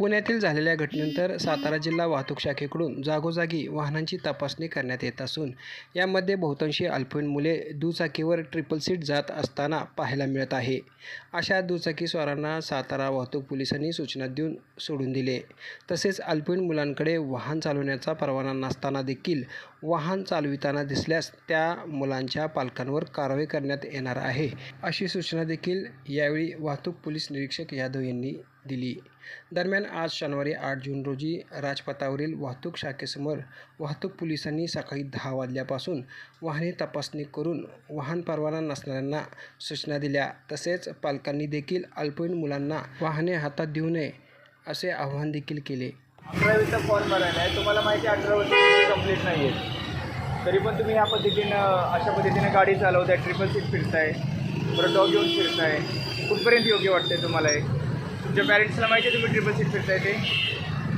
पुण्यातील झालेल्या घटनेनंतर सातारा जिल्हा वाहतूक शाखेकडून जागोजागी वाहनांची तपासणी करण्यात येत असून यामध्ये बहुतांशी अल्पवयीन मुले दुचाकीवर ट्रिपल सीट जात असताना पाहायला मिळत आहे. अशा दुचाकी स्वारांना सातारा वाहतूक पोलिसांनी सूचना देऊन सोडून दिले. तसेच अल्पवयीन मुलांकडे वाहन चालवण्याचा परवाना नसताना देखील वाहन चालविताना दिसल्यास त्या मुलांच्या पालकांवर कारवाई करण्यात येणार आहे. अशी सूचना देखील यावेळी वाहतूक पोलीस निरीक्षक यादव यांनी दिली. दरम्यान आज शनिवारी आठ जून रोजी राजपथावरील वाहतूक शाखेसमोर वाहतूक पोलिसांनी सकाळी दहा वाजल्यापासून वाहने तपासणी करून वाहन परवाना नसणाऱ्यांना सूचना दिल्या. तसेच पालकांनी देखील अल्पवयीन मुलांना वाहने हातात देऊ नये असे आवाहन देखील केले. अकरावीचा फॉर्म भरायला आहे. तुम्हाला माहिती आहे अठरा वर्ष कंप्लीट नाही आहे तरी पण तुम्ही ह्या पद्धतीनं अशा पद्धतीनं गाडी चालवताय ट्रिपल सीट फिरताय परत डॉग घेऊन फिरताय. कुठपर्यंत योग्य वाटतंय तुम्हाला हे? तुमच्या पॅरेंट्सला माहिती आहे तुम्ही ट्रिपल सीट फिरताय ते?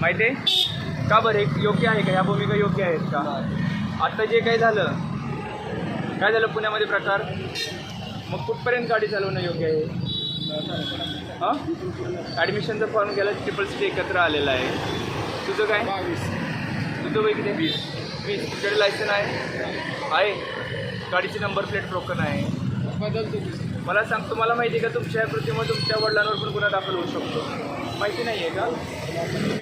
माहिती आहे? का बरं? योग्य आहे का? ह्या भूमिका योग्य आहेत का? आत्ता जे काही झालं काय झालं पुण्यामध्ये प्रकार? मग कुठपर्यंत गाडी चालवणं योग्य आहे? हां? ॲडमिशनचा फॉर्म गेला ट्रिपल सीट एकत्र आलेला आहे. तुझं काय? तुझं वय किती? वीस. वीस. तुझ्याकडे लायसन आहे? आहे. गाडीची नंबर प्लेट ब्रोकन आहे. मला सांग तुम्हाला माहिती आहे का तुमच्या कृतीमुळे तुमच्या वडिलांवर पण गुन्हा दाखल होऊ शकतो? माहिती नाही आहे का?